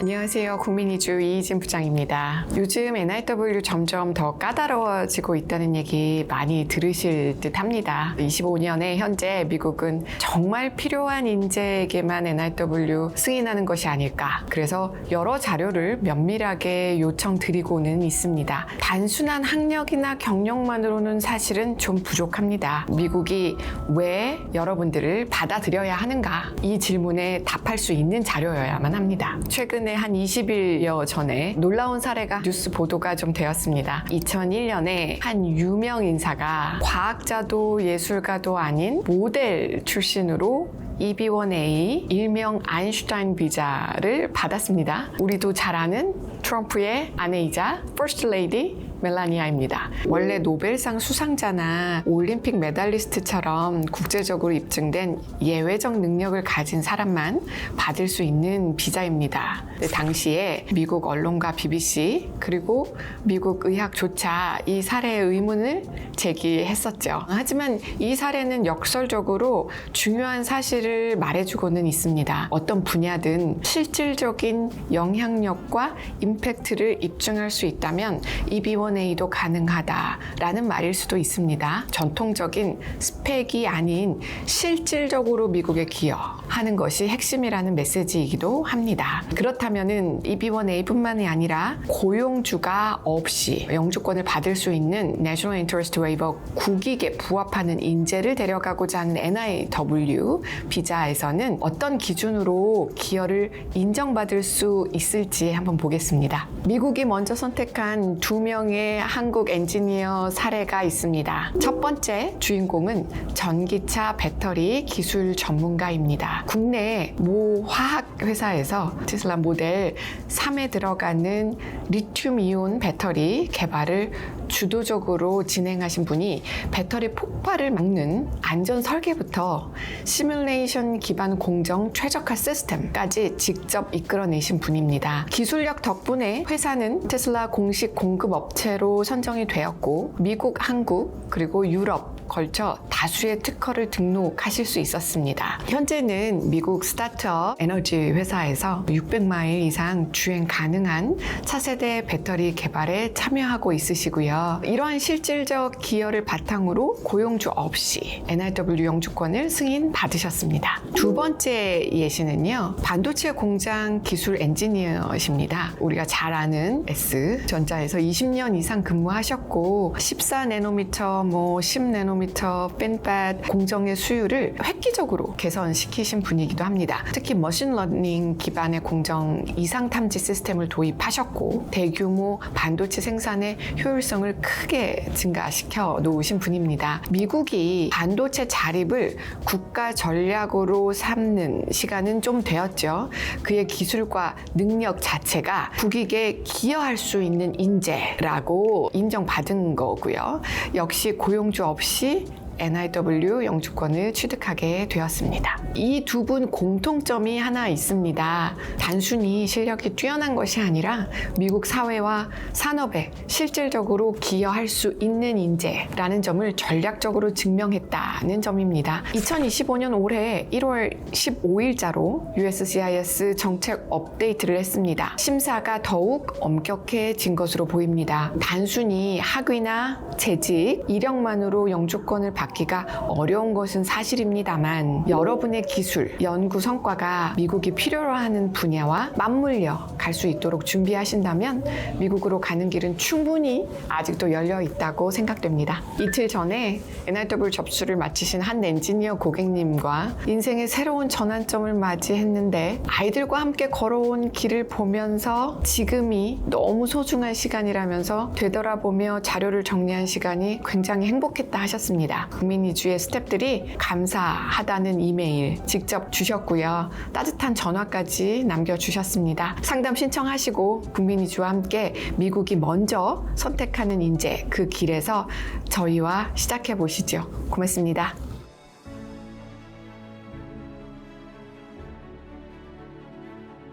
안녕하세요. 국민이주 이희진 부장입니다. 요즘 NIW 점점 더 까다로워지고 있다는 얘기 많이 들으실 듯 합니다. 25년에 현재 미국은 정말 필요한 인재에게만 NIW 승인하는 것이 아닐까. 그래서 여러 자료를 면밀하게 요청드리고는 있습니다. 단순한 학력이나 경력만으로는 사실은 좀 부족합니다. 미국이 왜 여러분들을 받아들여야 하는가? 이 질문에 답할 수 있는 자료여야만 합니다. 최근에 한 20일여 전에 놀라운 사례가 뉴스 보도가 좀 되었습니다. 2001년에 한 유명 인사가 과학자도 예술가도 아닌 모델 출신으로 EB1A 일명 아인슈타인 비자를 받았습니다. 우리도 잘 아는 트럼프의 아내이자 퍼스트 레이디 멜라니아입니다. 원래 노벨상 수상자나 올림픽 메달리스트처럼 국제적으로 입증된 예외적 능력을 가진 사람만 받을 수 있는 비자입니다. 근데 당시에 미국 언론과 BBC 그리고 미국 의학조차 이 사례의 의문을 제기했었죠. 하지만 이 사례는 역설적으로 중요한 사실을 말해주고는 있습니다. 어떤 분야든 실질적인 영향력과 임팩트를 입증할 수 있다면 이 B1A도 가능하다라는 말일 수도 있습니다. 전통적인 스펙이 아닌 실질적으로 미국에 기여 하는 것이 핵심이라는 메시지이기도 합니다. 그렇다면은 이 B1A뿐만이 아니라 고용주가 없이 영주권을 받을 수 있는 National Interest Waiver 국익에 부합하는 인재를 데려가고자 하는 NIW 비자에서는 어떤 기준으로 기여를 인정받을 수 있을지 한번 보겠습니다. 미국이 먼저 선택한 두 명의 한국 엔지니어 사례가 있습니다. 첫 번째 주인공은 전기차 배터리 기술 전문가입니다. 국내 모 화학 회사에서 테슬라 모델 3에 들어가는 리튬 이온 배터리 개발을 주도적으로 진행하신 분이 배터리 폭발을 막는 안전 설계부터 시뮬레이션 기반 공정 최적화 시스템까지 직접 이끌어내신 분입니다. 기술력 덕분에 회사는 테슬라 공식 공급 업체로 선정이 되었고 미국, 한국 그리고 유럽 걸쳐 다수의 특허를 등록하실 수 있었습니다. 현재는 미국 스타트업 에너지 회사에서 600마일 이상 주행 가능한 차세대 배터리 개발에 참여하고 있으시고요. 이러한 실질적 기여를 바탕으로 고용주 없이 NIW 영주권을 승인 받으셨습니다. 두 번째 예시는요. 반도체 공장 기술 엔지니어십니다. 우리가 잘 아는 S 전자에서 20년 이상 근무하셨고 14내노미터, 뭐 10내노미터, 뺀밭 공정의 수율을 획기적으로 개선시키신 분이기도 합니다. 특히 머신러닝 기반의 공정 이상 탐지 시스템을 도입하셨고 대규모 반도체 생산의 효율성을 크게 증가시켜 놓으신 분입니다. 미국이 반도체 자립을 국가 전략으로 삼는 시간은 좀 되었죠. 그의 기술과 능력 자체가 국익에 기여할 수 있는 인재라고 인정받은 거고요. 역시 고용주 없이 Italy NIW 영주권을 취득하게 되었습니다. 이 두 분 공통점이 하나 있습니다. 단순히 실력이 뛰어난 것이 아니라 미국 사회와 산업에 실질적으로 기여할 수 있는 인재라는 점을 전략적으로 증명했다는 점입니다. 2025년 올해 1월 15일자로 USCIS 정책 업데이트를 했습니다. 심사가 더욱 엄격해진 것으로 보입니다. 단순히 학위나 재직, 이력만으로 영주권을 받기가 어려운 것은 사실입니다만 여러분의 기술, 연구 성과가 미국이 필요로 하는 분야와 맞물려 갈 수 있도록 준비하신다면 미국으로 가는 길은 충분히 아직도 열려 있다고 생각됩니다. 이틀 전에 NIW 접수를 마치신 한 엔지니어 고객님과 인생의 새로운 전환점을 맞이했는데 아이들과 함께 걸어온 길을 보면서 지금이 너무 소중한 시간이라면서 되돌아보며 자료를 정리한 시간이 굉장히 행복했다 하셨습니다. 국민이주의 스탭들이 감사하다는 이메일 직접 주셨고요. 따뜻한 전화까지 남겨주셨습니다. 상담 신청하시고 국민이주와 함께 미국이 먼저 선택하는 인재 그 길에서 저희와 시작해 보시죠. 고맙습니다.